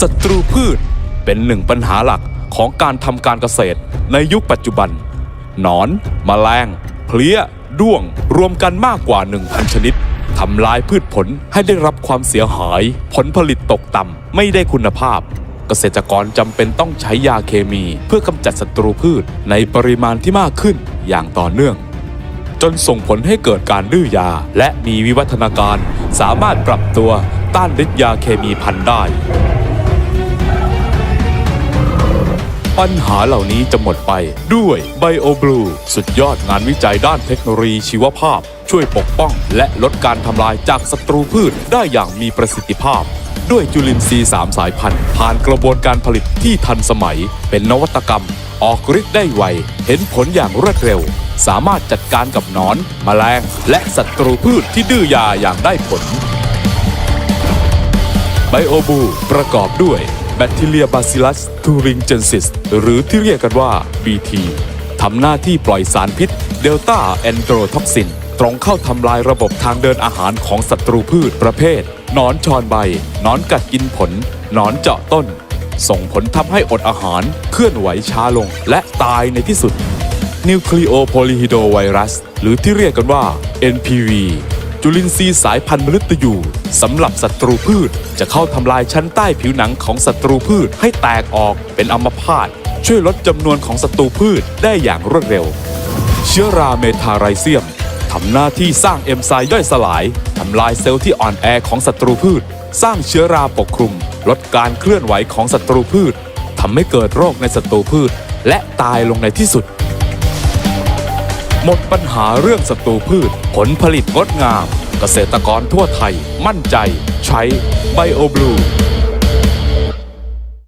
ศัตรูพืชเป็นหนึ่งปัญหาหลักของการทำการเกษตรในยุคปัจจุบัน หนอนมแมลง เพลี้ย ด้วง รวมกันมากกว่า 1,000 ชนิดทำลายพืชผลให้ได้รับความเสียหาย ผลผลิตตกต่ำไม่ได้คุณภาพ เกษตรกรจำเป็นต้องใช้ยาเคมีเพื่อกำจัดศัตรูพืชในปริมาณที่มากขึ้นอย่างต่อเนื่อง จนส่งผลให้เกิดการดื้อยา และมีวิวัฒนาการ สามารถปรับตัวต้านฤทธิ์ยาเคมีพันได้ ปัญหาเหล่านี้จะหมดไปด้วย BioBlue สุดยอดงานวิจัยด้านเทคโนโลยีชีวภาพ ช่วยปกป้อง และลดการทำลายจากศัตรูพืชได้อย่างมีประสิทธิภาพ ด้วยจุลินทรีย์3สายพันธุ์ ผ่านกระบวนการผลิตที่ทันสมัย เป็นนวัตกรรม ออกฤทธิ์ได้ไว เห็นผลอย่างรวดเร็ว สามารถจัดการกับหนอนแมลง และศัตรูพืชที่ดื้อยาอย่างได้ผลไบโอบูประกอบด้วย แบคทีเรียบาซิลัสทูริงเจนซิสหรือที่เรียกกันว่า BT ทำหน้าที่ปล่อยสารพิษเดลต้าแอนโดรท็อกซินตรงเข้าทำลายระบบทางเดินอาหารของศัตรูพืชประเภทนอนชอนใบนอนกัดกินผลนอนเจาะต้น ส่งผลทำให้อดอาหารเคลื่อนไหวช้าลงและตายในที่สุดนิวคลีโอโพลิฮิโดไวรัสหรือที่เรียกกันว่า NPV จุลินทรีย์สายพันธุ์มฤตยูสำหรับศัตรูพืช จะเข้าทำลายชั้นใต้ผิวหนังของศัตรูพืชให้แตกออกเป็นอัมพาตช่วยลดจำนวนของศัตรูพืชได้อย่างรวดเร็ว เชื้อราเมทาไรเซียมทำหน้าที่สร้างเอนไซม์ย่อยสลายทำลายเซลล์ที่อ่อนแอของศัตรูพืช สร้างเชื้อราปกคลุม ลดการเคลื่อนไหวของศัตรูพืชทำให้เกิดโรคในศัตรูพืช และตายลงในที่สุด หมดปัญหาเรื่องศัตรูพืช ผลผลิตงดงาม เกษตรกรทั่วไทยมั่นใจ ใช้ไบโอบลู